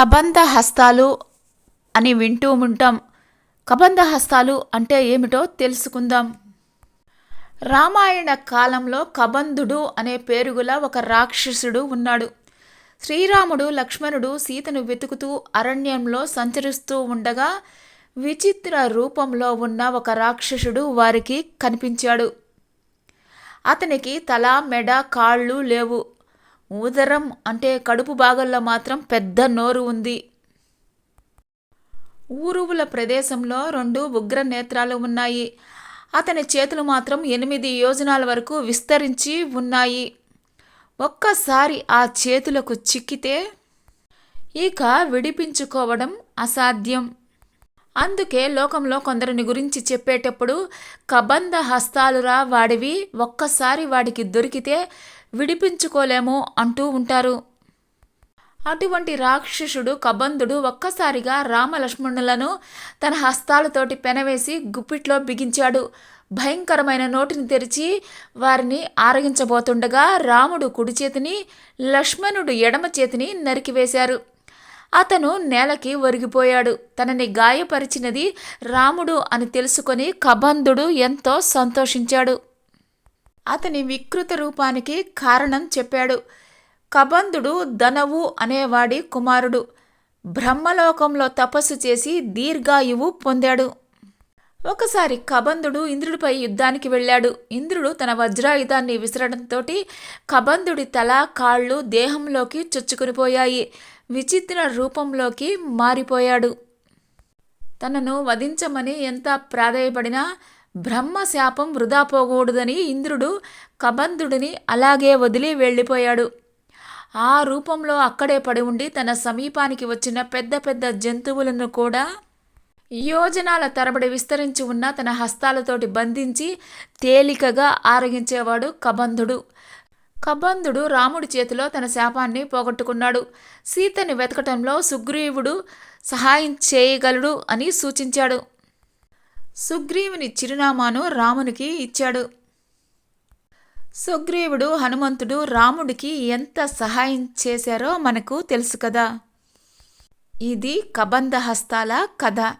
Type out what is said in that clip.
కబంధ హస్తాలు అని వింటూ ఉంటాం. కబంధ హస్తాలు అంటే ఏమిటో తెలుసుకుందాం. రామాయణ కాలంలో కబంధుడు అనే పేరుగుల ఒక రాక్షసుడు ఉన్నాడు. శ్రీరాముడు లక్ష్మణుడు సీతను వెతుకుతూ అరణ్యంలో సంచరిస్తూ ఉండగా విచిత్ర రూపంలో ఉన్న ఒక రాక్షసుడు వారికి కనిపించాడు. అతనికి తల మెడ కాళ్ళు లేవు. ఉదరం అంటే కడుపు భాగంలో మాత్రం పెద్ద నోరు ఉంది. ఊరువుల ప్రదేశంలో రెండు ఉగ్ర నేత్రాలు ఉన్నాయి. అతని చేతులు మాత్రం ఎనిమిది యోజనాల వరకు విస్తరించి ఉన్నాయి. ఒక్కసారి ఆ చేతులకు చిక్కితే ఇక విడిపించుకోవడం అసాధ్యం. అందుకే లోకంలో కొందరిని గురించి చెప్పేటప్పుడు కబంధ హస్తాలురా వాడివి. ఒక్కసారి వాడికి దొరికితే విడిపించుకోలేము అంటూ ఉంటారు. అటువంటి రాక్షసుడు కబంధుడు ఒక్కసారిగా రామలక్ష్మణులను తన హస్తాలతోటి పెనవేసి గుప్పిట్లో బిగించాడు. భయంకరమైన నోటిని తెరిచి వారిని ఆరగించబోతుండగా రాముడు కుడి చేతిని లక్ష్మణుడు ఎడమ చేతిని నరికివేశారు. అతను నేలకి ఒరిగిపోయాడు. తనని గాయపరిచినది రాముడు అని తెలుసుకొని కబంధుడు ఎంతో సంతోషించాడు. అతని వికృత రూపానికి కారణం చెప్పాడు. కబంధుడు ధనవు అనేవాడి కుమారుడు. బ్రహ్మలోకంలో తపస్సు చేసి దీర్ఘాయువు పొందాడు. ఒకసారి కబంధుడు ఇంద్రుడిపై యుద్ధానికి వెళ్ళాడు. ఇంద్రుడు తన వజ్రాయుధాన్ని విసరడంతో కబంధుడి తల కాళ్ళు దేహంలోకి చొచ్చుకునిపోయాయి విచిత్ర రూపంలోకి మారిపోయాడు. తనను వధించమని ఎంత ప్రాధేయపడినా బ్రహ్మశాపం వృధా పోకూడదని ఇంద్రుడు కబంధుడిని అలాగే వదిలి వెళ్ళిపోయాడు. ఆ రూపంలో అక్కడే పడి ఉండి తన సమీపానికి వచ్చిన పెద్ద పెద్ద జంతువులను కూడా యోజనాల తరబడి విస్తరించి ఉన్న తన హస్తాలతోటి బంధించి తేలికగా ఆరగించేవాడు కబంధుడు. కబంధుడు రాముడి చేతిలో తన శాపాన్ని పోగొట్టుకున్నాడు. సీతని వెతకటంలో సుగ్రీవుడు సహాయం చేయగలడు అని సూచించాడు. సుగ్రీవుని చిరునామాను రామునికి ఇచ్చాడు. సుగ్రీవుడు హనుమంతుడు రాముడికి ఎంత సహాయం చేశారో మనకు తెలుసు కదా. ఇది కబంధహస్తాల కథ.